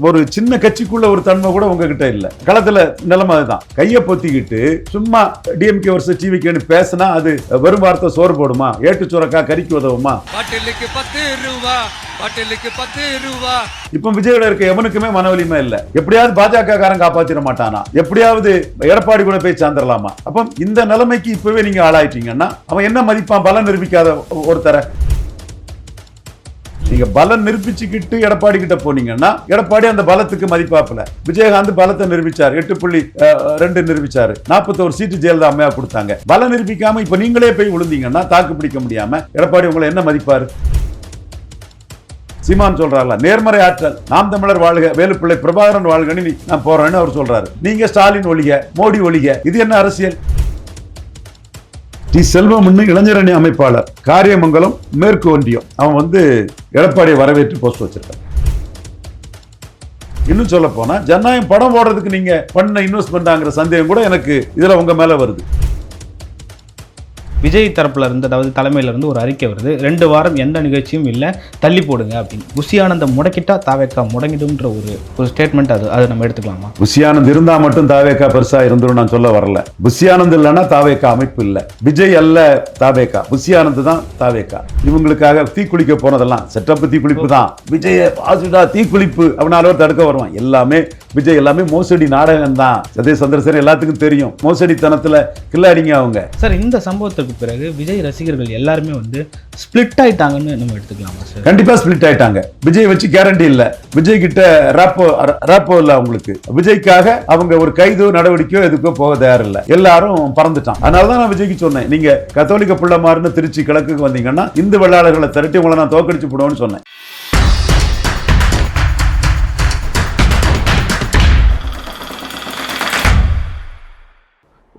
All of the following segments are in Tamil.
ஒரு சின்ன கட்சிக்குள்ள ஒரு தன்மை கூட உங்ககிட்ட இல்ல. களத்துல நிலைமை அதுதான். கையை பொத்திக்கிட்டு சும்மா டிஎம்கே வருஷம் டிவிக்கேன்னு பேசினா அது வெறும் வார்த்தை சோறு போடுமா? ஏட்டு சுரக்கா கறிக்கு உதவுமா? இப்ப விஜயோட இருக்க எவனுக்குமே மன வலிமை இல்ல. எப்படியாவது பாஜக காரன் காப்பாத்திட மாட்டானா? எப்படியாவது எடப்பாடி கூட போய் சார்ந்துடலாமா அப்ப இந்த நிலைமைக்கு இப்பவே நீங்க ஆளாயிட்டீங்கன்னா அவன் என்ன மதிப்பான்? பலம் நிரூபிக்காத ஒருத்தரை. நீங்க பலம் நிரூபிச்சுக்கிட்டு எடப்பாடி கிட்ட போனீங்கன்னா எடப்பாடி அந்த பலத்துக்கு மதிப்பாப்புல. விஜயகாந்த் பலத்தை நிரூபிச்சார். எட்டு புள்ளி ரெண்டு நிரூபிச்சாரு. நாற்பத்தோரு சீட்டு ஜெயலலிதா அம்மையா கொடுத்தாங்க. பலம் நிரூபிக்காம இப்ப நீங்களே போய் விழுந்தீங்கன்னா தாக்கு பிடிக்க முடியாம எடப்பாடி உங்களை என்ன மதிப்பாரு? சீமான் சொல்றாருல நேர்மறை ஆற்றல். நாம் தமிழர் வாழ்க வேலுப்பிள்ளை பிரபாகரன் வாழ்கன்னு நான் போறேன்னு அவர் சொல்றாரு. நீங்க ஸ்டாலின் ஒழிக மோடி ஒழிக இது என்ன அரசியல்? டி செல்வம் இளைஞரணி அமைப்பாளர் காரியமங்கலம் மேற்கு ஒன்றியம் அவன் வந்து எடப்பாடியை வரவேற்று போஸ்ட் வச்சிருக்கான். இன்னும் சொல்ல போனா ஜனநாயகம் படம் போடுறதுக்கு நீங்க பண்ண இன்வெஸ்ட்மெண்டாங்கிற சந்தேகம் கூட எனக்கு இதுல உங்க மேல வருது. விஜய் தரப்புல இருந்து அதாவது தலைமையில இருந்து ஒரு அறிக்கை வருது. ரெண்டு வாரம் எந்த நிகழ்ச்சியும் இல்லை தள்ளி போடுங்க அப்படின்னு. புஷி முடக்கிட்டா தாவேக்கா முடங்கிடும்ன்ற ஒரு ஒரு ஸ்டேட்மெண்ட் அது. அதை நம்ம எடுத்துக்கலாமா? குசியானந்த் இருந்தா மட்டும் தாவேக்கா பெருசா இருந்துரும் நான் சொல்ல வரல. குசியானந்த் இல்லைன்னா தாவேக்கா அமைப்பு இல்லை. விஜய் அல்ல தாவேக்கா. குசியானந்த் தான் தாவேக்கா. இவங்களுக்காக தீக்குளிக்க போனதெல்லாம் செட்டப் தீக்குளிப்பு தான். விஜய் பாசுடா தீக்குளிப்பு அவனால தடுக்க வருவான். எல்லாமே விஜய் எல்லாமே மோசடி நாடகம் தான் சதே சந்திரசேகர் எல்லாத்துக்கும் தெரியும். மோசடித்தனத்துல கில்லாடிங்க அவங்க. சார் இந்த சம்பவத்துக்கு பிறகு விஜய் ரசிகர்கள் எல்லாருமே வந்து ஸ்பிளிட் ஆயிட்டாங்கன்னு நம்ம எடுத்துக்கலாமா சார்? கண்டிப்பா ஸ்பிளிட் ஆயிட்டாங்க. விஜய் வச்சு கேரண்டி இல்ல. விஜய் கிட்ட ராப்போ ராப்போ இல்ல அவங்களுக்கு. விஜய்க்காக அவங்க ஒரு கைது நடவடிக்கையோ எதுக்கோ போக தயார் இல்ல எல்லாரும் பறந்துட்டான். அதனாலதான் நான் விஜய்க்கு சொன்னேன். நீங்க கத்தோலிக்க பிள்ளைமாருன்னு திருச்சி கிழக்குக்கு வந்தீங்கன்னா இந்து வெள்ளாளர்களை திரட்டி உங்களை நான் தோக்கடிச்சு போடுவேன்னு சொன்னேன்.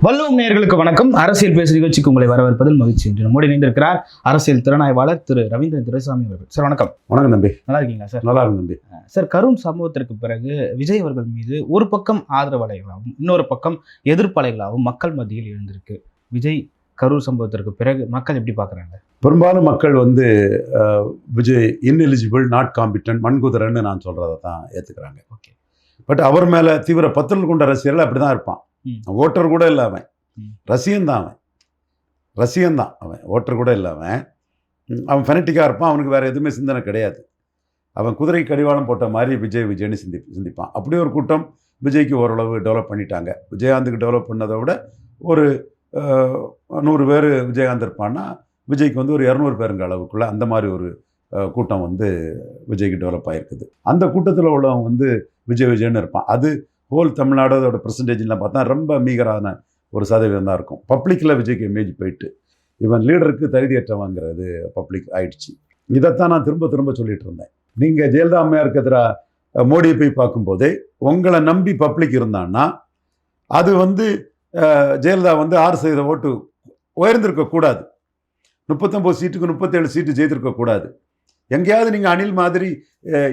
வல்லுவம் நேயர்களுக்கு வணக்கம். அரசியல் பேசு நிகழ்ச்சிக்கு உங்களை வரவேற்பதில் மகிழ்ச்சி என்று நம்மோடு இணைந்திருக்கிறார் அரசியல் திறனாய்வாளர் திரு ரவீந்திரன் துரைசாமி அவர்கள். சார் வணக்கம். வணக்கம் தம்பி. நல்லா இருக்கீங்களா சார்? நல்லா இருக்கும் தம்பி. சார் கரூன் சம்பவத்திற்கு பிறகு விஜய் அவர்கள் மீது ஒரு பக்கம் ஆதரவு அலைகளாகவும் இன்னொரு பக்கம் எதிர்ப்பு அலைகளாகவும் மக்கள் மத்தியில் எழுந்திருக்கு. விஜய் கரூர் சம்பவத்திற்கு பிறகு மக்கள் எப்படி பார்க்குறாங்க? பெரும்பாலும் மக்கள் வந்து விஜய் இன்எலிஜிபிள் நாட் காம்பிட்டன் மண்குதிரன்னு நான் சொல்கிறத தான் ஏற்றுக்கிறாங்க ஓகே. பட் அவர் மேலே தீவிர பற்றல் கொண்ட ரசிகர்கள் அப்படி தான் இருப்பான். ஓட்டர் கூட இல்லை அவன். ம். ரசிகன் தான் அவன். ரசிகன் தான் அவன். ஓட்டர் கூட இல்லை அவன். அவன் ஃபெனட்டிக்காக இருப்பான். அவனுக்கு வேறு எதுவுமே சிந்தனை கிடையாது. அவன் குதிரை கடிவாளம் போட்ட மாதிரி விஜய் விஜய்னு சிந்தி சிந்திப்பான். அப்படி ஒரு கூட்டம் விஜய்க்கு ஓரளவு டெவலப் பண்ணிட்டாங்க. விஜயகாந்துக்கு டெவலப் பண்ணதை விட ஒரு நூறு பேர் விஜயகாந்த் இருப்பான்னா விஜய்க்கு வந்து ஒரு இரநூறு பேருங்க அளவுக்குள்ள அந்த மாதிரி ஒரு கூட்டம் வந்து விஜய்க்கு டெவலப் ஆகிருக்குது அந்த கூட்டத்தில் உள்ளவன் வந்து விஜய் விஜய்னு இருப்பான். அது ஹோல் தமிழ்நாடு அதோட பர்சன்டேஜ்லாம் பார்த்தா ரொம்ப மீகரான ஒரு சதவீதம் தான் இருக்கும். பப்ளிக்கில் விஜய்க்கு இமேஜ் போயிட்டு இவன் லீடருக்கு தகுதியற்றவங்கிறது பப்ளிக் ஆயிடுச்சு. இதைத்தான் நான் திரும்ப திரும்ப சொல்லிட்டு இருந்தேன். நீங்கள் ஜெயலலிதா அம்மையாருக்கு எதிராக மோடியை போய் பார்க்கும்போதே உங்களை நம்பி பப்ளிக் இருந்தான்னா அது வந்து ஜெயலலிதா வந்து ஆறு சதவீத ஓட்டு உயர்ந்திருக்க கூடாது. முப்பத்தொம்போது சீட்டுக்கு முப்பத்தேழு சீட்டு ஜெயித்திருக்க கூடாது. எங்கேயாவது நீங்கள் அணில் மாதிரி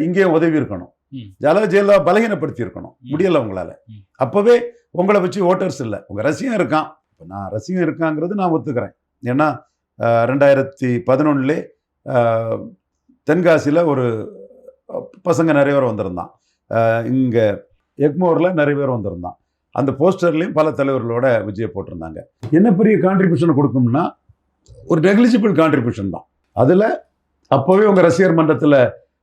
இங்கேயும் உதவி இருக்கணும். ம். ஜல ஜெயலலிதா பலகீனப்படுத்தி இருக்கணும். முடியல உங்களால். அப்போவே உங்களை வச்சு ஓட்டர்ஸ் இல்லை. உங்கள் ரசிகம் இருக்கான். இப்போ நான் ரசிகம் இருக்காங்கிறது நான் ஒத்துக்கிறேன். ஏன்னா ரெண்டாயிரத்தி பதினொன்னுலே தென்காசியில் ஒரு பசங்க நிறைய பேர் வந்திருந்தான். இங்கே எக்மோரில் நிறைய பேர் வந்திருந்தான். அந்த போஸ்டர்லேயும் பல தலைவர்களோட விஜய் போட்டிருந்தாங்க. என்ன பெரிய கான்ட்ரிபியூஷன் கொடுக்கும்னா ஒரு நெக்லிஜிபிள் கான்ட்ரிபியூஷன் தான். அதில் அப்போவே உங்கள் ரசிகர் மன்றத்தில்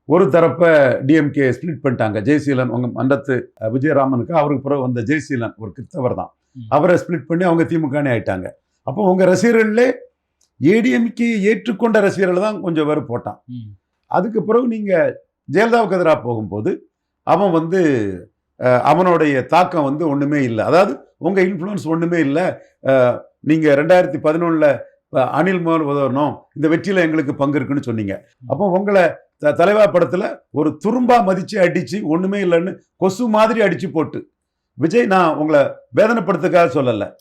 ஒரு தரப்பை டிஎம்கே ஸ்ப்ளிட் பண்ணிட்டாங்க. ஜெய்சீலன் உங்கள் மன்றத்து அஹ், விஜயராமனுக்கு அவருக்கு பிறகு வந்த ஜெய்சீலன் ஒரு கிறிஸ்தவர் தான். அவரை ஸ்ப்ளிட் பண்ணி அவங்க திமுகனே ஆயிட்டாங்க. அப்போ உங்கள் ரசிகர்களே ஏடிஎம்கே ஏற்றுக்கொண்ட ரசிகர்கள் தான் கொஞ்சம் பேர் போட்டான். அதுக்கு பிறகு நீங்கள் ஜெயலலிதாவுக்கு எதிராக போகும்போது அவன் வந்து அவனுடைய தாக்கம் வந்து ஒன்றுமே இல்லை. அதாவது உங்கள் இன்ஃப்ளூயன்ஸ் ஒன்றுமே இல்லை. நீங்கள் ரெண்டாயிரத்தி பதினொன்றில் அனில் முதல் உதவணும். இந்த வெற்றியில் எங்களுக்கு பங்கு இருக்குன்னு சொன்னீங்க. அப்போ உங்களை தலைவா படத்துல ஒரு துரும்பா மதிச்சு அடிச்சு ஒண்ணுமே இல்லைன்னு கொசு மாதிரி அடிச்சு போட்டு. விஜய் நான் உங்களை வேதனைப்படுத்துக்காக சொல்லல.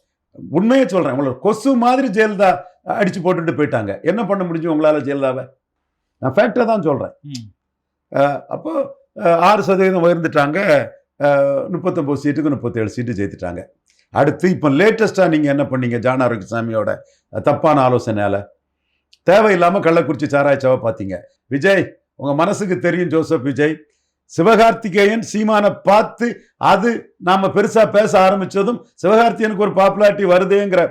உண்மையே சொல்றேன். உங்களை கொசு மாதிரி ஜெயலலிதா அடிச்சு போட்டுட்டு போயிட்டாங்க. என்ன பண்ண முடிஞ்சு உங்களால ஜெயலலிதாவை? நான் ஃபேக்டரை தான். அஹ் அப்போ ஆறு சதவீதம் உயர்ந்துட்டாங்க. அஹ் முப்பத்தொன்பது சீட்டுக்கு முப்பத்தேழு சீட்டு ஜெயித்துட்டாங்க. அடுத்து இப்போ லேட்டஸ்ட்டாக நீங்கள் என்ன பண்ணீங்க? ஜான் ஆரோக்கியசாமியோட தப்பான ஆலோசனையால். தேவையில்லாமல் கள்ளக்குறிச்சி சாராய்ச்சாவை பார்த்தீங்க. விஜய் உங்கள் மனசுக்கு தெரியும் ஜோசப் விஜய். சிவகார்த்திகேயன் சீமானை பார்த்து அது நாம் பெருசாக பேச ஆரம்பிச்சதும் சிவகார்த்திகனுக்கு ஒரு பாப்புலாரிட்டி வருதுங்கிற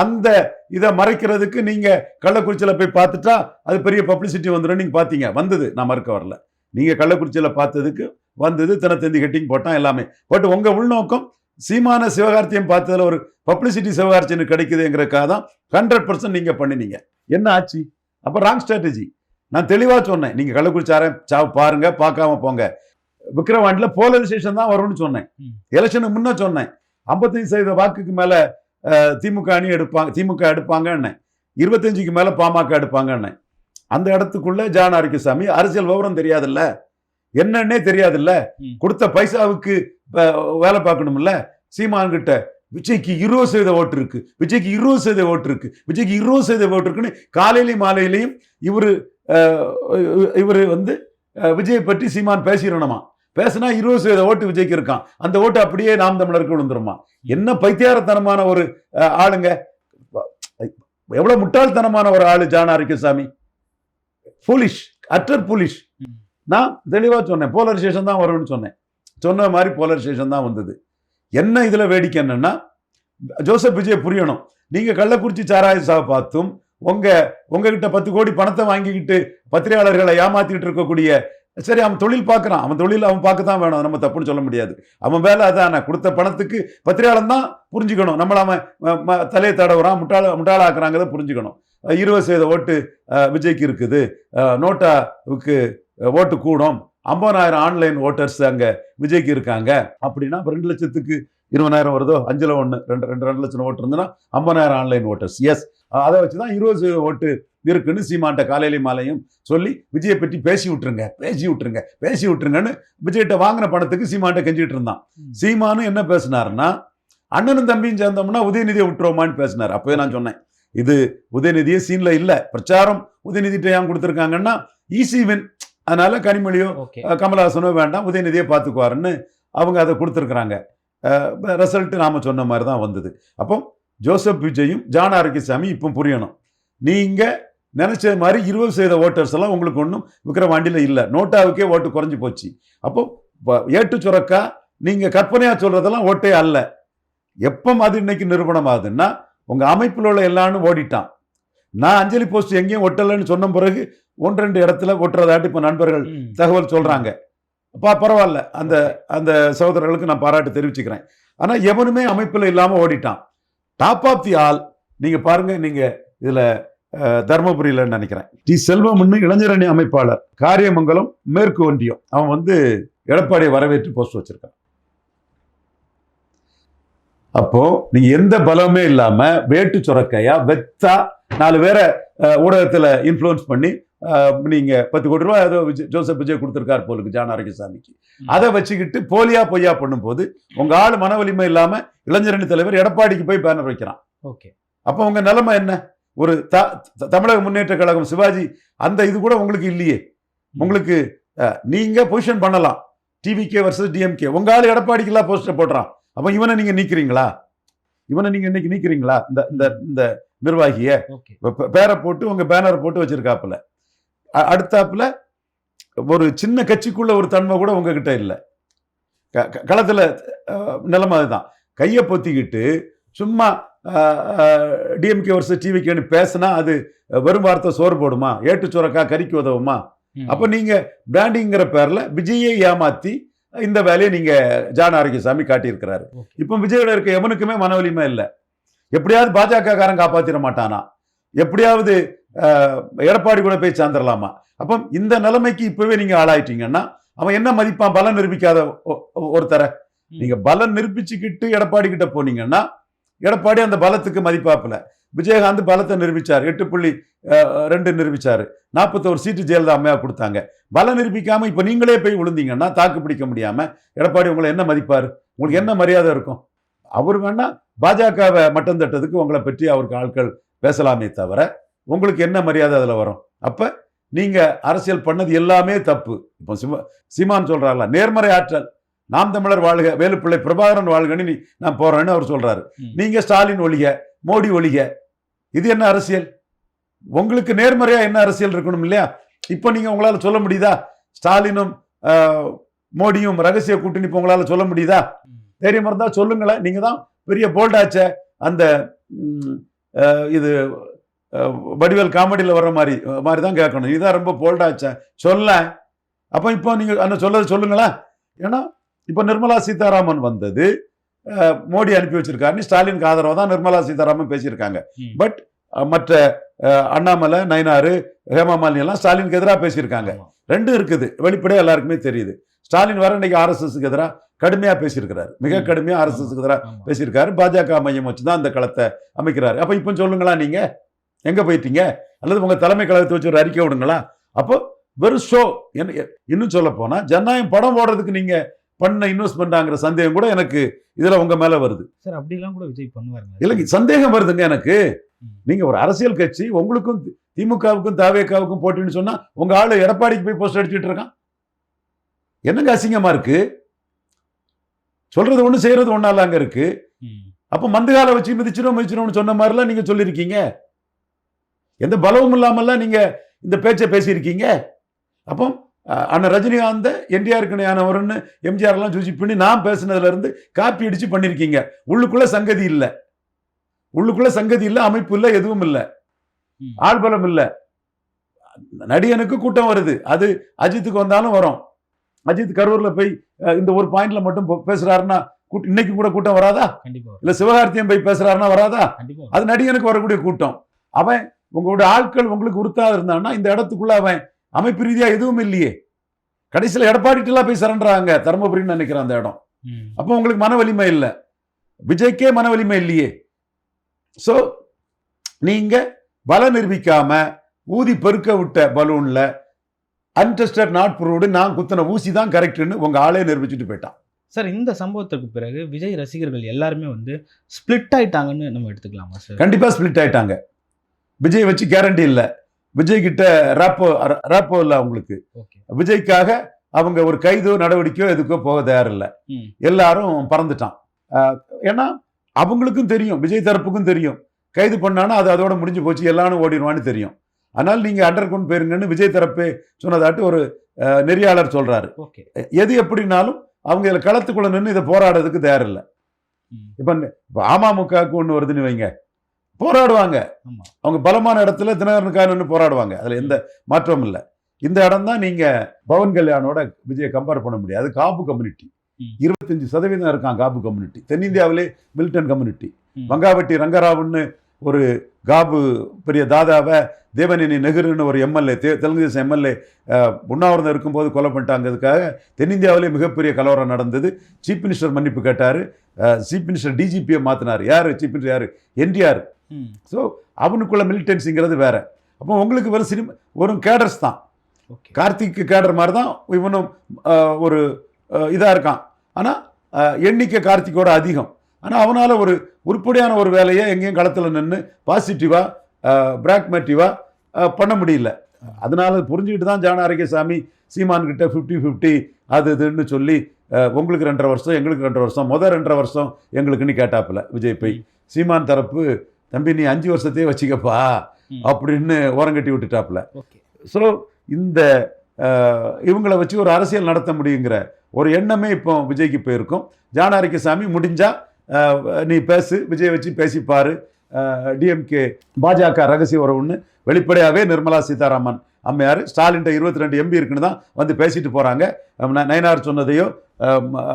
அந்த இதை மறைக்கிறதுக்கு நீங்கள் கள்ளக்குறிச்சியில் போய் பார்த்துட்டா அது பெரிய பப்ளிசிட்டி வந்துடும். நீங்கள் பார்த்தீங்க வந்தது. நான் மறுக்க வரல. நீங்கள் கள்ளக்குறிச்சியில் பார்த்ததுக்கு வந்தது தினத்தந்தி ஹெட்டிங் போட்டான் எல்லாமே. பட் உங்கள் உள்நோக்கம் சீமான சிவகார்த்தியம் பார்த்ததில் ஒரு பப்ளிசிட்டி சிவகார்த்தியனுக்கு கிடைக்குதுங்கிறக்காக தான் ஹண்ட்ரட் பர்சன்ட் நீங்கள் பண்ணினீங்க. என்ன ஆச்சு? அப்போ ராங் ஸ்ட்ராட்டஜி நான் தெளிவா சொன்னேன். நீங்க கள்ளக்குறிச்சி ஆரம்பி சாவு பாருங்க பார்க்காம போங்க. விக்ரவாண்டில போலரைசேஷன் தான் வரும்னு சொன்னேன். எலெக்ஷனுக்கு முன்ன சொன்னேன். ஐம்பத்தஞ்சு சதவீத வாக்குக்கு மேல திமுக அணி எடுப்பாங்க திமுக எடுப்பாங்கன்னு இருபத்தஞ்சுக்கு மேல பாமக எடுப்பாங்கன்னு அந்த இடத்துக்குள்ள ஜான் ஆரோக்கியசாமி அரசியல் விவரம் தெரியாதுல்ல? என்னன்னே தெரியாதுல்ல. கொடுத்த பைசாவுக்கு வேலை பார்க்கணும்ல? சீமான் கிட்ட விஜய்க்கு இருபது சதவீத ஓட்டு இருக்கு. விஜய்க்கு இருபது சதவீத ஓட்டு இருக்கு. விஜய்க்கு இருபது சதவீத ஓட்டு இருக்குன்னு காலையிலையும் மாலையிலையும் இவரு இவரு வந்து விஜயை பற்றி சீமான் பேசிடணுமா பேசினா இருபது சதவீத ஓட்டு விஜய்க்கு இருக்கான் அந்த ஓட்டு அப்படியே நாம் தமிழருக்கு விழுந்துருமா? என்ன பைத்தியாரத்தனமான ஒரு ஆளுங்க? எவ்வளவு முட்டாள்தனமான ஒரு ஆளு John Arokiasamy foolish utter foolish. நான் தெளிவா சொன்னேன் போலரைசேஷன் தான் வரும்னு சொன்னேன். சொன்ன மாதிரி போலரைசேஷன் தான் வந்தது. என்ன இதுல வேடிக்கை என்னன்னா ஜோசப் விஜய் புரியணும். நீங்க கள்ளக்குறிச்சி சாராய சாவை பார்த்தும் உங்க உங்ககிட்ட பத்து கோடி பணத்தை வாங்கிக்கிட்டு பத்திரிகையாளர்களை ஏமாத்திட்டு இருக்கக்கூடிய சரி அவன் தொழில் பார்க்குறான். அவன் தொழில் அவன் பார்க்க தான் வேணும் நம்ம தப்புன்னு சொல்ல முடியாது. அவன் வேலை அதான். கொடுத்த பணத்துக்கு பத்திரிகையாளன் தான் புரிஞ்சுக்கணும். நம்மள அவன் ம- தலையை தடவுறான் முட்டாள முட்டாளாக்குறாங்கிறத புரிஞ்சுக்கணும். இருபது சதவீத ஓட்டு விஜய்க்கு இருக்குது. நோட்டாவுக்கு ஓட்டு கூடும். ஐம்பதாயிரம் ஆன்லைன் ஓட்டர்ஸ் அங்கே விஜய்க்கு இருக்காங்க. அப்படின்னா ரெண்டு லட்சத்துக்கு இருபதாயிரம் வருதோ? அஞ்சுல ஒன்று ரெண்டு ரெண்டு ரெண்டு லட்சம் ஓட்டு இருந்ததுன்னா ஐம்பதாயிரம் ஆன்லைன் ஓட்டர்ஸ். எஸ் அதை வச்சு தான் இருபது ஓட்டு இருக்குன்னு சீமான்ட்ட காலையிலையும் மாலையும் சொல்லி விஜயை பற்றி பேசி விட்டுருங்க. பேசி விட்டுருங்க. பேசி விட்டுருங்கன்னு விஜய்கிட்ட வாங்கின பணத்துக்கு சீமான்ட்ட கெஞ்சிட்டு இருந்தான். ம். சீமானும் என்ன பேசினாருன்னா அண்ணனும் தம்பியும் சேர்ந்தோம்னா உதயநிதியை விட்டுருவோமான்னு பேசினார். அப்பவே நான் சொன்னேன். இது உதயநிதியே சீன்ல இல்ல. பிரச்சாரம் உதயநிதிட்ட ஏன் கொடுத்துருக்காங்கன்னா ஈஸி வின். அதனால கனிமொழியோ கமலஹாசனோ வேண்டாம். உதயநிதியை பார்த்துக்குவாருன்னு அவங்க அதை கொடுத்துருக்குறாங்க. ரிசல்ட் நாம சொன்ன மாதிரி தான் வந்தது. அப்போ ஜோசப் விஜயும் ஜான் ஆரோக்கியசாமி இப்போ புரியணும். நீங்க நினைச்ச மாதிரி இருபது சதவீத ஓட்டர்ஸ் எல்லாம் உங்களுக்கு ஒன்றும் விக்கிரவாண்டியில் இல்லை. நோட்டாவுக்கே ஓட்டு குறைஞ்சு போச்சு. அப்போ ஏட்டு சுரக்கா நீங்க கற்பனையா சொல்றதெல்லாம் ஓட்டே அல்ல. எப்போ அது இன்னைக்கு நிரூபணம் ஆகுதுன்னா உங்க அமைப்பில் உள்ள எல்லாரும் ஓடிட்டான். நான் அஞ்சலி போஸ்ட் எங்கேயும் ஒட்டலைன்னு சொன்ன பிறகு ஒன்று ரெண்டு இடத்துல ஒட்டுறதாட்டு இப்போ நண்பர்கள். தகவல் சொல்றாங்க. பா பரவாயில்ல. அந்த அந்த சகோதரர்களுக்கு நான் பாராட்டு தெரிவிச்சுக்கிறேன். ஆனா எவனுமே அமைப்பில் இல்லாம ஓடிட்டான். டாப் ஆஃப் தி ஆல் நீங்க பாருங்க நீங்க இதுல தர்மபுரியில நினைக்கிறேன். டி. செல்வம்னு இளைஞரணி அமைப்பாளர் காரியமங்கலம் மேற்கு ஒன்றியம். அவன் வந்து எடப்பாடியை வரவேற்று போஸ்ட் வச்சிருக்கான். அப்போ நீங்க எந்த பலமே இல்லாம வேட்டு சுரக்கையா வெத்தா நாலு பேரை ஊடகத்துல இன்ஃப்ளூயன்ஸ் பண்ணி அஹ், நீங்க பத்து கோடி ரூபாய் ஏதோ ஜோசப் விஜய் கொடுத்துருக்காரு போலுக்கு ஜான் ஆரோக்கியசாமிக்கு அதை வச்சுக்கிட்டு போலியா பொய்யா பண்ணும்போது உங்க ஆள் மன வலிமை இல்லாம இளைஞரணி தலைவர் எடப்பாடிக்கு போய் பேனர் வைக்கிறான். ஓகே. அப்போ உங்க நிலைமை என்ன? ஒரு த- தமிழக முன்னேற்ற கழகம் சிவாஜி அந்த இது கூட உங்களுக்கு இல்லையே. உங்களுக்கு அஹ், நீங்க பொசிஷன் பண்ணலாம். டிவிகே வர்சஸ் டிஎம்கே உங்க ஆள் எடப்பாடிக்கெல்லாம் போஸ்டர் போடுறான். அப்ப இவனை நீங்க நீக்கிறீங்களா? இவனை நீங்க இன்னைக்கு நீக்கிறீங்களா? இந்த இந்த நிர்வாகிய? பேரை போட்டு உங்க பேனர் போட்டு வச்சிருக்காப்புல. அடுத்தாப்புல ஒரு சின்ன கட்சிக்குள்ள ஒரு தன்மை கூட உங்ககிட்ட இல்லை. களத்துல நிலைமை அதுதான். கையை பொத்திக்கிட்டு சும்மா டிஎம்கே வருஷம் டிவிக்கேன்னு பேசினா அது வெறும் வார்த்தை சோறு போடுமா? ஏட்டு சுரக்கா கறிக்கு உதவுமா. அப்ப நீங்க பிராண்டிங்கிற பேர்ல விஜயை ஏமாத்தி இந்த வேலையை நீங்க ஜான் ஆரோக்கியசாமி காட்டியிருக்கிறாரு. இப்போ விஜயோட இருக்க எவனுக்குமே மன வலிமை இல்லை. எப்படியாவது பாஜக காரன் காப்பாத்திர மாட்டானா? எப்படியாவது எடப்பாடி கூட போய் சேர்ந்துடலாமா அப்போ இந்த நிலைமைக்கு இப்பவே நீங்க ஆளாயிட்டீங்கன்னா அவன் என்ன மதிப்பான்? பலம் நிரூபிக்காத ஒருத்தரை. நீங்க பலம் நிரூபிச்சுக்கிட்டு எடப்பாடி கிட்ட போனீங்கன்னா எடப்பாடி அந்த பலத்துக்கு மதிப்பாப்புல. விஜயகாந்த் பலத்தை நிரூபிச்சார். எட்டு புள்ளி ரெண்டு நிரூபிச்சாரு. நாற்பத்தோரு சீட்டு ஜெயலலிதா அம்மையா கொடுத்தாங்க. பலம் நிரூபிக்காம இப்போ நீங்களே போய் விழுந்தீங்கன்னா தாக்கு பிடிக்க முடியாம எடப்பாடி உங்களை என்ன மதிப்பார்? உங்களுக்கு என்ன மரியாதை இருக்கும்? அவர் வேணா பாஜகவை மட்டம் தட்டதுக்கு உங்களை பற்றி அவருக்கு ஆட்கள் பேசலாமே தவிர உங்களுக்கு என்ன மரியாதை அதில் வரும்? அப்ப நீங்க அரசியல் பண்ணது எல்லாமே தப்பு. இப்போ சிவ சீமான் சொல்றாருல நேர்மறை ஆற்றல். நாம் தமிழர் வாழ்க வேலுப்பிள்ளை பிரபாகரன் வாழ்கன்னு நீ நான் போறேன்னு அவர் சொல்றாரு. ம். நீங்க ஸ்டாலின் ஒழிக மோடி ஒழிக இது என்ன அரசியல்? உங்களுக்கு நேர்மறையா என்ன அரசியல் இருக்கணும் இல்லையா? இப்போ நீங்க உங்களால சொல்ல முடியுதா? ஸ்டாலினும் மோடியும் ரகசிய கூட்டணி இப்போ உங்களால சொல்ல முடியுதா? தைரியம் இருந்தா சொல்லுங்களேன். நீங்க தான் பெரிய போல்டாச்ச அந்த இது வடிவேல் காமெடியில் வர்ற மாதிரி மாதிரி தான் கேட்கணும். இதான் ரொம்ப போல்டாச்ச சொல்ல அப்போ இப்போ நீங்க அந்த சொல்லது சொல்லுங்களேன் ஏன்னா இப்போ நிர்மலா சீதாராமன் வந்தது. மோடி அனுப்பி வச்சிருக்காருன்னு ஸ்டாலினுக்கு ஆதரவாக தான் நிர்மலா சீதாராமன் பேசியிருக்காங்க. பட் மற்ற அண்ணாமலை நயினாரு ஹேமா மாலினி எல்லாம் ஸ்டாலினுக்கு எதிராக பேசியிருக்காங்க. ரெண்டும் இருக்குது. வெளிப்படையா எல்லாருக்குமே தெரியுது. ஸ்டாலின் வேற இன்னைக்கு ஆர்எஸ்எஸ்க்கு எதிராக கடுமையா பேசியிருக்கிறாரு. மிக ம். கடுமையா ஆர்எஸ்எஸ்க்கு எதிராக. பேசியிருக்காரு. பாஜக மையம் வச்சு தான் அந்த களத்தை அமைக்கிறாரு. அப்ப இப்போ சொல்லுங்களா நீங்க. எங்க போயிட்டீங்க? அல்லது உங்க தலைமை கழகத்தை வச்சு ஒரு அறிக்கை விடுங்களா? அப்போ வெறும் ஷோ என்ன இன்னும் சொல்ல போனா ஜனநாயகம் படம் ஓடுறதுக்கு நீங்க பண்ண இன்வெஸ்ட்மெண்டாங்கிற சந்தேகம் கூட எனக்கு இதுல உங்க மேல வருது. சார் அப்படிலாம் கூட விஜய் பண்ணுவாருங்க. இல்லைங்க சந்தேகம் வருதுங்க எனக்கு. ம். நீங்க ஒரு அரசியல் கட்சி உங்களுக்கும் திமுகவுக்கும் தாவேக்காவுக்கும் போட்டின்னு சொன்னா உங்க ஆளு எடப்பாடிக்கு போய் போஸ்ட் அடிச்சிட்டு இருக்கான்? என்னங்க அசிங்கமா இருக்கு? சொல்றது ஒண்ணு செய்யறது ஒண்ணால அங்க இருக்கு. ம். அப்ப மந்துகால வச்சு மிதிச்சிடும் மிதிச்சிடும்னு சொன்ன மாதிரிலாம் நீங்க சொல்லியிருக்கீங்க. எந்த பலவும் இல்லாமல்லாம் நீங்க இந்த பேச்சை பேசியிருக்கீங்க? அப்போ அண்ணன் ரஜினிகாந்த என்டிஆருக்கு இணையானவர்னு எம்ஜிஆர் எல்லாம் சூசி பண்ணி நான் பேசுனதுல இருந்து காப்பி அடிச்சு பண்ணிருக்கீங்க. உள்ளுக்குள்ள சங்கதி இல்ல. உள்ளுக்குள்ள சங்கதி இல்ல அமைப்பு இல்ல எதுவும் இல்ல. ஆள்பலம் இல்ல. நடிகனுக்கு கூட்டம் வருது. அது அஜித்துக்கு வந்தாலும் வரும். அஜித் கரூர்ல போய் இந்த ஒரு பாயிண்ட்ல மட்டும் போ- பேசுறாருன்னா இன்னைக்கு கூட கூட்டம் வராதா. இல்ல சிவகார்த்தியம் போய் பேசுறாருன்னா வராதா. அது நடிகனுக்கு வரக்கூடிய கூட்டம். அவன் உங்களுடைய ஆட்கள் உங்களுக்கு உறுத்தா இருந்தான்னா இந்த இடத்துக்குள்ள அவன் அமைப்பு ரீதியா எதுவும் இல்லையே. கடைசியில் எடப்பாடிட்டுலாம் போய் சரண்டராங்க தருமபுரின்னு நினைக்கிறேன் அந்த இடம். அப்போ உங்களுக்கு மன வலிமை இல்லை. விஜய்க்கே மன வலிமை இல்லையே. ஸோ நீங்க பல நிரூபிக்காம ஊதி பெருக்க விட்ட பலூன்ல அன்டெஸ்டட் நாட் ப்ரூவ்டு நான் குத்தின ஊசி தான் கரெக்ட்னு உங்க ஆளே நிரூபிச்சுட்டு போயிட்டான். சார் இந்த சம்பவத்திற்கு பிறகு விஜய் ரசிகர்கள் எல்லாருமே வந்து ஸ்பிளிட் ஆயிட்டாங்கன்னு நம்ம எடுத்துக்கலாமா சார்? கண்டிப்பா ஸ்பிளிட் ஆயிட்டாங்க. விஜய் வச்சு கேரண்டி இல்லை. விஜய் கிட்ட ரேப்போ ரேப்போ இல்லை அவங்களுக்கு. விஜய்க்காக அவங்க ஒரு கைதோ நடவடிக்கையோ எதுக்கோ போக தயாரில்லை. எல்லாரும் பறந்துட்டான். ஏன்னா அவங்களுக்கும் தெரியும் விஜய் தரப்புக்கும் தெரியும். கைது பண்ணானா அது அதோட முடிஞ்சு போச்சு எல்லாரும் ஓடிடுவான்னு தெரியும். அதனால நீங்க அண்டர் கொண்டு போயிருங்கன்னு விஜய் தரப்பே சொன்னதாட்டு ஒரு நெறியாளர் சொல்றாரு. எது எப்படினாலும் அவங்க இதில் களத்துக்குள்ள நின்று இதை போராடுறதுக்கு தயாரில்லை. இப்போ இப்போ அமமுகவுக்கு ஒன்று வருதுன்னு வைங்க. போராடுவாங்க. அவங்க பலமான இடத்துல தினகரனுக்காக நின்று போராடுவாங்க. அதுல எந்த மாற்றமும் இல்லை. இந்த இடம் தான் நீங்க பவன் கல்யாணோட விஜயை கம்பேர் பண்ண முடியாது அது காப்பு கம்யூனிட்டி. இருபத்தஞ்சு சதவீதம் இருக்கான் காப்பு கம்யூனிட்டி தென்னிந்தியாவிலே மிலிட்டன் கம்யூனிட்டி. வங்காவட்டி ரங்கராவுன்னு ஒரு காபு பெரிய தாதாவை தேவநேனி நெஹ்ருன்னு ஒரு எம்எல்ஏ தெலுங்கு தேசம் எம்எல்ஏ உண்ணாவிரதம் இருக்கும்போது கொலை பண்ணிட்டாங்கிறதுக்காக தென்னிந்தியாவிலே மிகப்பெரிய கலவரம் நடந்தது. சீஃப் மினிஸ்டர் மன்னிப்பு கேட்டார். சீஃப் மினிஸ்டர் டிஜிபியை மாற்றினார் யார்? சீஃப் மினிஸ்டர் யார்? என்டிஆர். ஸோ அவனுக்குள்ள மிலிட்டன்ஸுங்கிறது வேற. அப்போ உங்களுக்கு வெறும் சினிமா வெறும் கேடர்ஸ் தான். ஓகே. கார்த்திக் கேடர் மாதிரி தான் இவனும் ஒரு இதாக இருக்கான். ஆனால் எண்ணிக்கை கார்த்திக்கோட அதிகம். ஆனால் அவனால் ஒரு உருப்படியான ஒரு வேலையை எங்கேயும் களத்தில் நின்று பாசிட்டிவாக பிராக்மேட்டிவாக பண்ண முடியல. அதனால புரிஞ்சுக்கிட்டு தான் ஜான ஆரோக்கியசாமி சீமான் கிட்ட ஃபிஃப்டி ஃபிஃப்டி அது இதுன்னு சொல்லி உங்களுக்கு ரெண்டரை வருஷம் எங்களுக்கு ரெண்டரை வருஷம் முதல் ரெண்டரை வருஷம் எங்களுக்குன்னு கேட்டாப்புல விஜய் போய். சீமான் தரப்பு தம்பி நீ அஞ்சு வருஷத்தையே வச்சுக்கப்பா. அப்படின்னு ஓரங்கட்டி விட்டுட்டாப்புல. ஸோ இந்த இவங்கள வச்சு ஒரு அரசியல் நடத்த முடியுங்கிற ஒரு எண்ணமே இப்போ விஜய்க்கு போயிருக்கும். ஜானாரிக்கசாமி முடிஞ்சா அஹ், நீ பேசு விஜய் வச்சு பேசிப்பாரு. டிஎம்கே பாஜக ரகசிய உறவுன்னு வெளிப்படையாகவே நிர்மலா சீதாராமன் அம்மையார் ஸ்டாலின்ட்ட இருபத்தி ரெண்டு எம்பி இருக்குன்னு தான் வந்து பேசிட்டு போகிறாங்க நயனார் சொன்னதையோ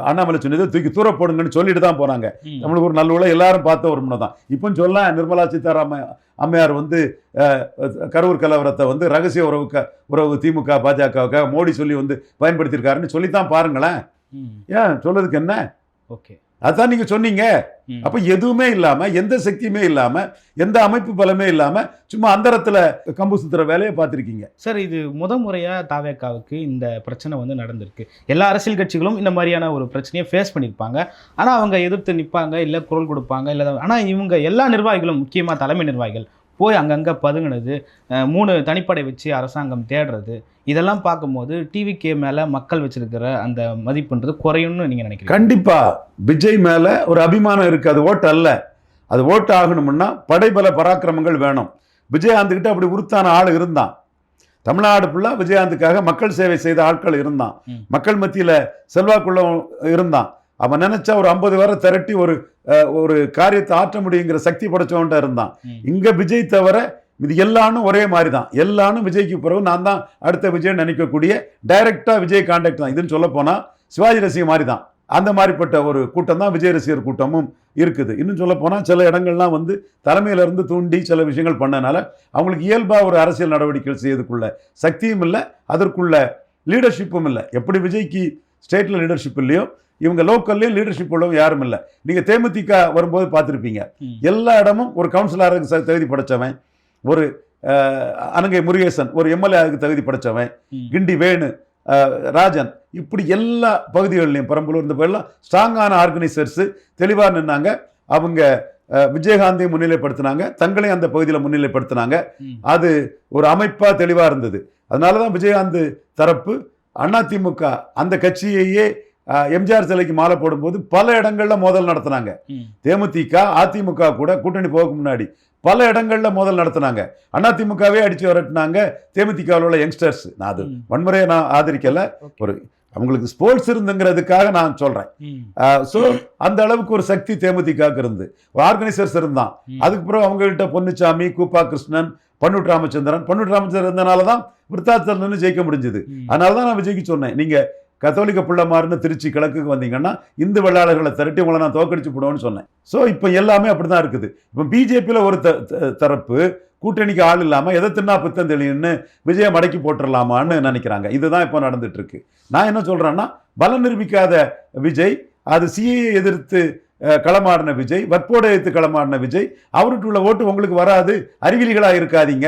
அண்ணாமலை சொன்னதையோ தூக்கி தூர போடுங்கன்னு சொல்லிட்டு தான் போனாங்க. நம்மளுக்கு ஒரு நல்ல உள்ள எல்லாரும் பார்த்த ஒரு முனை தான். இப்போ சொல்ல நிர்மலா சீதாராமன் அம்மையார் வந்து கரூர் கலவரத்தை வந்து ரகசிய உறவு க- உறவு திமுக பாஜகவுக்காக மோடி சொல்லி வந்து பயன்படுத்தியிருக்காருன்னு சொல்லித்தான் பாருங்களேன். ம். ஏன்? சொல்றதுக்கு என்ன? ஓகே. அதான் நீங்க சொன்னீங்க. அப்ப எதுவுமே இல்லாம எந்த சக்தியுமே இல்லாம எந்த அமைப்பு பலமே இல்லாம சும்மா அந்தரத்துல கம்பு சுத்துற வேலையை பார்த்திருக்கீங்க. சார் இது முத முறையா தாவேக்காவுக்கு இந்த பிரச்சனை வந்து நடந்திருக்கு. எல்லா அரசியல் கட்சிகளும் இந்த மாதிரியான ஒரு பிரச்சனையை ஃபேஸ் பண்ணியிருப்பாங்க. ஆனா அவங்க எதிர்த்து நிற்பாங்க இல்ல குரல் கொடுப்பாங்க இல்ல ஆனா இவங்க எல்லா நிர்வாகிகளும் முக்கியமா தலைமை நிர்வாகிகள் போய் அங்கங்க பதுங்கினது மூணு தனிப்படை வச்சு அரசாங்கம் தேடுறது இதெல்லாம் பார்க்கும்போது டிவிகே மேல மக்கள் வச்சிருக்கிற அந்த மதிப்புன்றது குறையும்னு நீங்க நினைக்கிறீங்க? கண்டிப்பா. விஜய் மேல ஒரு அபிமானம் இருக்கு. அது ஓட்டு அல்ல. அது ஓட்டு ஆகணும்னா படைபல பராக்கிரமங்கள் வேணும். விஜயகாந்த் கிட்ட அப்படி உருத்தான ஆள் இருந்தான். தமிழ்நாடு ஃபுல்லா விஜயகாந்துக்காக மக்கள் சேவை செய்த ஆட்கள் இருந்தான். மக்கள் மத்தியில செல்வாக்குள்ள இருந்தான். அவன் நினைச்சா ஒரு ஐம்பது பேரை திரட்டி ஒரு ஒரு காரியத்தை ஆற்ற முடியுங்கிற சக்தி படைச்சவன்ட்ட இருந்தான். இங்க விஜய் தவிர இது எல்லாரும் ஒரே மாதிரி தான் எல்லாரும் விஜய்க்கு பிறகு நான் தான் அடுத்த விஜய் நினைக்கக்கூடிய டைரக்டா விஜய் கான்டாக்ட் தான். இதுன்னு சொல்ல போனா சிவாஜி ரசிகர் மாதிரி தான் அந்த மாதிரிப்பட்ட ஒரு கூட்டம் தான் விஜய் ரசிகர் கூட்டமும் இருக்குது. இன்னும் சொல்ல போனா சில இடங்கள்லாம் வந்து தலைமையில இருந்து தூண்டி சில விஷயங்கள் பண்ணனால அவங்களுக்கு இயல்பா ஒரு அரசியல் நடவடிக்கைகள் செய்யறதுக்குள்ள சக்தியும் இல்லை அதற்குள்ள லீடர்ஷிப்பும் இல்லை. எப்படி விஜய்க்கு ஸ்டேட்ல லீடர்ஷிப் இல்லையோ இவங்க லோக்கல்லையும் லீடர்ஷிப் உள்ளவங்க யாரும் இல்லை நீங்க தேமுதிக வரும்போது பார்த்துருப்பீங்க. எல்லா இடமும் ஒரு கவுன்சிலருக்கு தகுதி படைச்சவன் ஒரு அனங்கை முருகேசன் ஒரு எம்எல்ஏ தகுதி படைச்சவன். கிண்டி வேணு ராஜன் இப்படி எல்லா பகுதிகள்லையும் பெரம்பலூர் இந்த எல்லாம் ஸ்ட்ராங்கான ஆர்கனைசர்ஸ் தெளிவாக நின்னாங்க அவங்க விஜயகாந்தையும் முன்னிலைப்படுத்தினாங்க தங்களையும் அந்த பகுதியில் முன்னிலைப்படுத்தினாங்க. அது ஒரு அமைப்பா தெளிவா இருந்தது அதனால தான் விஜயகாந்த் தரப்பு அதிமுக அந்த கட்சியையே எம்ஜிஆர் சிலைக்கு மாலை போடும்போது பல இடங்கள்ல மோதல் நடத்தினாங்க. தேமுதிக அதிமுக கூட கூட்டணி போகக்கு முன்னாடி பல இடங்கள்ல மோதல் நடத்தினாங்க அதிமுகவே அடிச்சு விரட்டினாங்க தேமுதிகவில் உள்ள யங்ஸ்டர்ஸ் நான் அது. வன்முறையை நான் ஆதரிக்கல. ஒரு அவங்களுக்கு ஸ்போர்ட்ஸ் இருந்துங்கிறதுக்காக நான் சொல்றேன் ம். ஸோ அந்த அளவுக்கு ஒரு சக்தி தேமுதிகவுக்கு இருந்து ஒரு ஆர்கனைசர்ஸ் இருந்தான் ம். அதுக்கு பிறகு அவங்ககிட்ட பொன்னுச்சாமி கூப்பா கிருஷ்ணன் பன்னூட் ராமச்சந்திரன் பன்னூட் ராமச்சந்திரன் இருந்தனால தான் விருத்தாச்சல் நின்று ஜெயிக்க முடிஞ்சது. அதனால தான் நான் விஜய்க்கு சொன்னேன் நீங்க கத்தோலிக்க பிள்ளைமாருன்னு திருச்சி கிழக்குக்கு வந்தீங்கன்னா இந்து வெள்ளாளர்களை திரட்டி உங்களை நான் தோக்கடிச்சு போடுவோன்னு சொன்னேன். ஸோ இப்போ எல்லாமே அப்படிதான் இருக்குது. இப்போ பிஜேபியில் ஒரு த- த- தரப்பு கூட்டணிக்கு ஆள் இல்லாமல் எதை தின்னா பித்தம் தெளின்னு விஜயை மடக்கி போட்டுடலாமான்னு நினைக்கிறாங்க. இதுதான் இப்போ நடந்துட்டுருக்கு. நான் என்ன சொல்கிறேன்னா பலம் நிரூபிக்காத விஜய் அது சிஏ எதிர்த்து களமாடின விஜய் வற்போடு எடுத்து களமாடின விஜய் அவருக்கு உள்ள ஓட்டு உங்களுக்கு வராது அறிவிலிகளாக இருக்காதீங்க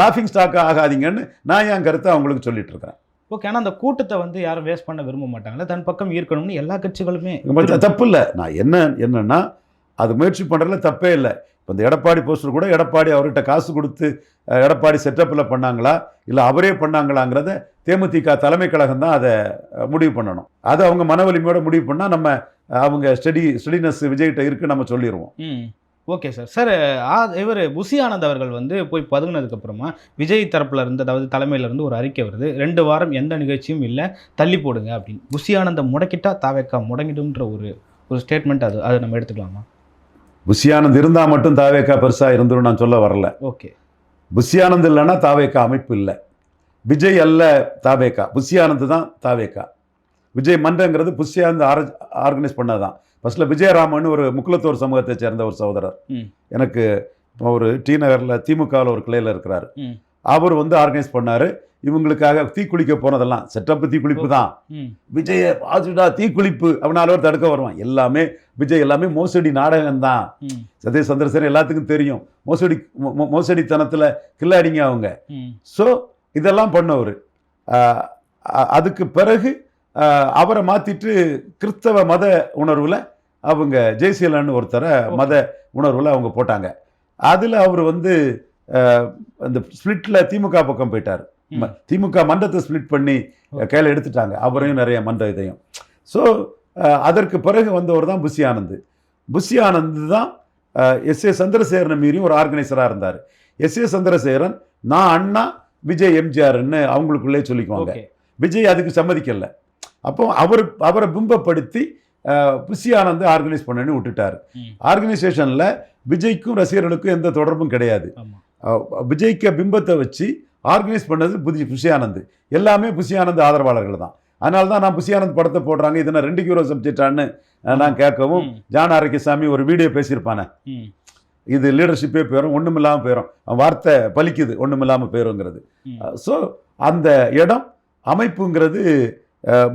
லாஃபிங் ஸ்டாக்காக ஆகாதீங்கன்னு நான் என் கருத்தை அவங்களுக்கு சொல்லிட்டு இருக்கிறேன். ஓகே ஆனா அந்த கூட்டத்தை வந்து யாரும் வேஸ்ட் பண்ண விரும்ப மாட்டாங்கல்ல? தன் பக்கம் ஈர்க்கணும்னு எல்லா கட்சிகளுமே தப்பு இல்லை. நான் என்ன என்னன்னா அது முயற்சி பண்ணுறதுல தப்பே இல்லை. இப்போ இந்த எடப்பாடி போஸ்டர் கூட எடப்பாடி அவர்கிட்ட காசு கொடுத்து எடப்பாடி செட்டப்பில் பண்ணாங்களா? இல்லை அவரே பண்ணாங்களாங்கிறத தேமுதிக தலைமை கழகம் தான் அதை முடிவு பண்ணணும். அது அவங்க மன வலிமையோட முடிவு பண்ணால் நம்ம அவங்க ஸ்டடி ஸ்டடினஸ் விஜய்கிட்ட இருக்கு நம்ம சொல்லிடுவோம் ஓகே சார். சார் இவர் புசி ஆனந்த் அவர்கள் வந்து போய் பதுங்கினதுக்கு அப்புறமா விஜய் தரப்புல இருந்து அதாவது தலைமையில இருந்து ஒரு அறிக்கை வருது. ரெண்டு வாரம் எந்த நிகழ்ச்சியும் இல்லை தள்ளி போடுங்க அப்படின்னு. புசி ஆனந்தை முடக்கிட்டா தாவேக்கா முடங்கிடும்ன்ற ஒரு ஒரு ஸ்டேட்மெண்ட் அது அதை நம்ம எடுத்துக்கலாமா? புஷியானந்த் இருந்தால் மட்டும் தாவேக்கா பெருசாக இருந்துரும் நான் சொல்ல வரல. ஓகே. புஷியானந்த் இல்லைன்னா தாவேக்கா அமைப்பு இல்லை. விஜய் அல்ல தாவேக்கா. புஷியானந்த் தான் தாவேக்கா. விஜய் மன்றங்கிறது புஷியானந்த் ஆர ஆர்கனைஸ் பண்ணதான். ஃபர்ஸ்ட்ல விஜயராமன் ஒரு முக்குலத்தோர் சமூகத்தை சேர்ந்த ஒரு சகோதரர். எனக்கு இப்போ ஒரு டி நகரில் திமுகவில் ஒரு கிளையில் இருக்கிறார். அவர் வந்து ஆர்கனைஸ் பண்ணாரு. இவங்களுக்காக தீக்குளிக்க போனதெல்லாம் செட்டப் தீக்குளிப்பு தான். விஜய பாசிட்டா தீக்குளிப்பு அவனால ஒரு தடுக்க வருவான். எல்லாமே விஜய் எல்லாமே மோசடி நாடகம் தான். சதீஷ் சந்திரசேகர் எல்லாத்துக்கும் தெரியும். மோசடி மோசடித்தனத்தில் கில்லாடிங்க அவங்க. ஸோ இதெல்லாம் பண்ணவர். அதுக்கு பிறகு அவரை மாற்றிட்டு கிறிஸ்தவ மத உணர்வில் அவங்க ஜெய்சீலன்னு ஒருத்தரை மத உணர்வில் அவங்க போட்டாங்க. அதில் அவர் வந்து அந்த ஸ்பிளிட்டில் திமுக பக்கம் போயிட்டார். திமுக மன்றத்தை ஸ்பிளிட் பண்ணி. கையில் எடுத்துட்டாங்க. அவரையும் நிறைய மன்ற இதையும். ஸோ அதற்கு பிறகு வந்தவர் தான் புஷி ஆனந்த். புஷி ஆனந்த் தான் எஸ் ஏ சந்திரசேகரனை மீறியும் ஒரு ஆர்கனைசராக இருந்தார். எஸ் ஏ சந்திரசேகரன் நான் அண்ணா விஜய் எம்ஜிஆர்னு அவங்களுக்குள்ளே சொல்லிக்குவாங்க. விஜய் அதுக்கு சம்மதிக்கல. அப்போ அவர் அவரை பிம்பப்படுத்தி அஹ், புஷி ஆனந்த் ஆர்கனைஸ் பண்ணணும்னு விட்டுட்டார். ஆர்கனைசேஷனில் விஜய்க்கும் ரசிகர்களுக்கும் எந்த தொடர்பும் கிடையாது. விஜய்க்கு பிம்பத்தை வச்சு ஆர்கனைஸ் பண்ணது புதி புஷி ஆனந்த். எல்லாமே புஷி ஆனந்த் ஆதரவாளர்கள் தான். அதனால தான் நான் புஷி ஆனந்த் படத்தை போடுறாங்க. இது நான் ரெண்டு கிலோ சப்ஜெக்டான்னு நான் கேட்கவும் ஜான் ஆரோக்கியசாமி ஒரு வீடியோ பேசியிருப்பானே. இது லீடர்ஷிப்பே போயிடும் ஒன்றும் இல்லாமல் போயிடும் வார்த்தை பலிக்குது ஒன்றும் இல்லாமல் போயிருங்கிறது. ஸோ அந்த இடம் அமைப்புங்கிறது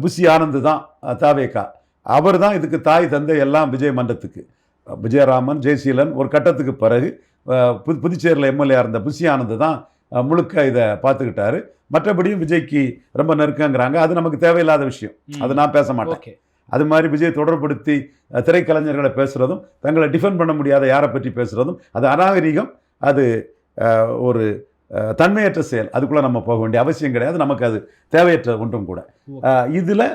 புஷி ஆனந்த் தான் தாவேக்கா அவர் தான் இதுக்கு தாய் தந்தை எல்லாம் விஜய் மன்றத்துக்கு. விஜயராமன் ஜெயசீலன் ஒரு கட்டத்துக்கு பிறகு புது புதுச்சேரியில் எம்எல்ஏ இருந்த புஷி ஆனந்த் தான் முழுக்க இதை பார்த்துக்கிட்டாரு. மற்றபடியும் விஜய்க்கு ரொம்ப நெருக்கங்கிறாங்க. அது நமக்கு தேவையில்லாத விஷயம். அது நான் பேச மாட்டேன். அது மாதிரி விஜய் தொடர்படுத்தி திரைக்கலைஞர்களை பேசுகிறதும் தங்களை டிஃபெண்ட் பண்ண முடியாத யாரை பற்றி பேசுகிறதும் அது அநாகரிகம் அது ஒரு தன்மையற்ற செயல். அதுக்குள்ளே நம்ம போக வேண்டிய அவசியம் கிடையாது. நமக்கு அது தேவையற்ற ஒன்றும் கூட. இதில்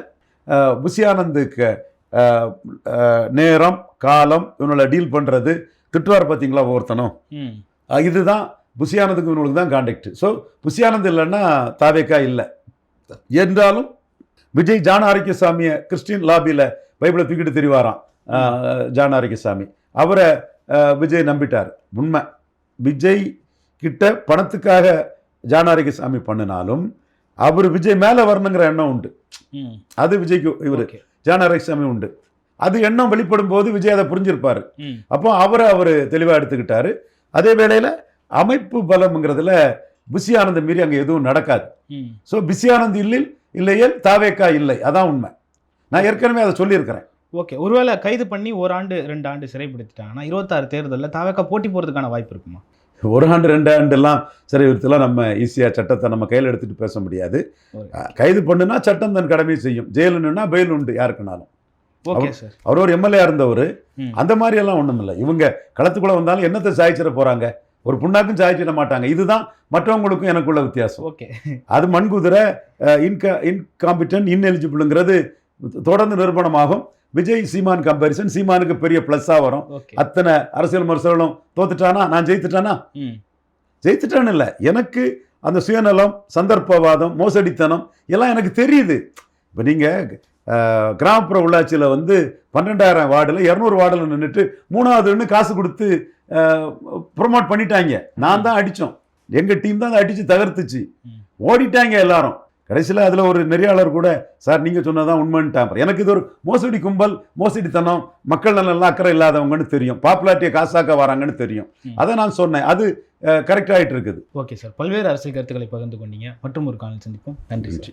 புஷி ஆனந்துக்கு அஹ், அஹ், நேரம் காலம் இவங்களை டீல் பண்ணுறது திட்டுவார் பார்த்தீங்களா ஒவ்வொருத்தனும்? இதுதான் புஷியானந்துக்கு இவங்களுக்கு தான் கான்டாக்ட் ஸோ புஷியானந்த் இல்லைன்னா தாவேக்கா இல்லை. என்றாலும் விஜய் ஜான ஆரோக்கியசாமியை கிறிஸ்டின் லாபியில் பைபிளை தூக்கிட்டு தெரிவாராம். ஜான ஆரோக்கியசாமி அவரை விஜய் நம்பிட்டார். உண்மை. விஜய் கிட்ட பணத்துக்காக ஜான ஆரோக்கியசாமி பண்ணினாலும் அவர் விஜய் மேலே வரணுங்கிற எண்ணம் உண்டு. அது விஜய்க்கு இவர். ஓகே. ஜான ஆரோக்கியசாமி உண்டு. அது எண்ணம் வெளிப்படும் போது விஜய் அதை புரிஞ்சிருப்பார். அப்போ அவரை அவர் தெளிவாக எடுத்துக்கிட்டாரு. அதே வேளையில் அமைப்பு பலம்ங்கிறதுல பிசி ஆனந்த் மீறி அங்கே எதுவும் நடக்காது. ஸோ பிசி ஆனந்த் இல்லைல் இல்லையேல் தாவேக்கா இல்லை. அதான் உண்மை. நான் ஏற்கனவே அதை சொல்லியிருக்கிறேன். ஓகே. ஒருவேளை கைது பண்ணி ஒரு ஆண்டு ரெண்டு ஆண்டு சிறைப்படுத்திட்டாங்கன்னா இருபத்தாறு தேர்தலில் தாவேக்கா போட்டி போகிறதுக்கான வாய்ப்பு இருக்குமா? ஒரு ஆண்டு ரெண்டு ஆண்டுலாம் சரி விதத்தில் நம்ம ஈஸியாக சட்டத்தை நம்ம கையில் எடுத்துகிட்டு பேச முடியாது. கைது பண்ணுனா சட்டம் தன் கடமையை செய்யும். ஜெயிலுன்னா பெயில் உண்டு யாருக்குனாலும். அவர் ஒரு எம்எல்ஏ இருந்தவர். அந்த மாதிரி எல்லாம் ஒன்றும் இல்லை இவங்க களத்துக்குள்ளே வந்தாலும் என்னத்தை சாய்ச்சிட போகிறாங்க ஒரு புண்ணாக்கும் சாய்ச்சிட மாட்டாங்க. இதுதான் மற்றவங்களுக்கும் எனக்குள்ள வித்தியாசம். ஓகே. அது மண்குதிரை இன்க இன்காம்பிட்டன் இன்எலிஜிபிளுங்கிறது தொடர்ந்து நிரூபணமாகும். விஜய் சீமான் கம்பேரிசன் சீமானுக்கு பெரிய ப்ளஸ்ஸாக வரும். அத்தனை அரசியல் விமர்சனம் தோத்துட்டானா? நான் ஜெயித்துட்டானா? ஜெயித்துட்டான்னு இல்லை. எனக்கு அந்த சுயநலம் சந்தர்ப்பவாதம் மோசடித்தனம் எல்லாம் எனக்கு தெரியுது. இப்போ நீங்கள் கிராமப்புற உள்ளாட்சியில் வந்து பன்னெண்டாயிரம் வார்டில் இரநூறு வார்டில் நின்றுட்டு மூணாவதுன்னு காசு கொடுத்து ப்ரொமோட் பண்ணிட்டாங்க. நான் தான் அடித்தோம் எங்கள் டீம் தான் அதை அடித்து தகர்த்துச்சு. ஓடிட்டாங்க எல்லாரும். கடைசியில் அதில் ஒரு நெறியாளர் கூட சார் நீங்கள் சொன்னதான் உண்மைன்ட்டாங்க எனக்கு இது ஒரு மோசடி கும்பல் மோசடித்தனம் மக்கள் நலன் அக்கறை இல்லாதவங்கன்னு தெரியும். பாப்புலாரிட்டியை காசாக்க வராங்கன்னு தெரியும். அதை நான் சொன்னேன். அது கரெக்ட் ஆகிட்டு இருக்குது. Okay sir. பல்வேறு அரசியல் கருத்துக்களை பகிர்ந்து கொண்டீங்க. மற்றும் ஒரு காலம் சந்திப்போம் நன்றி.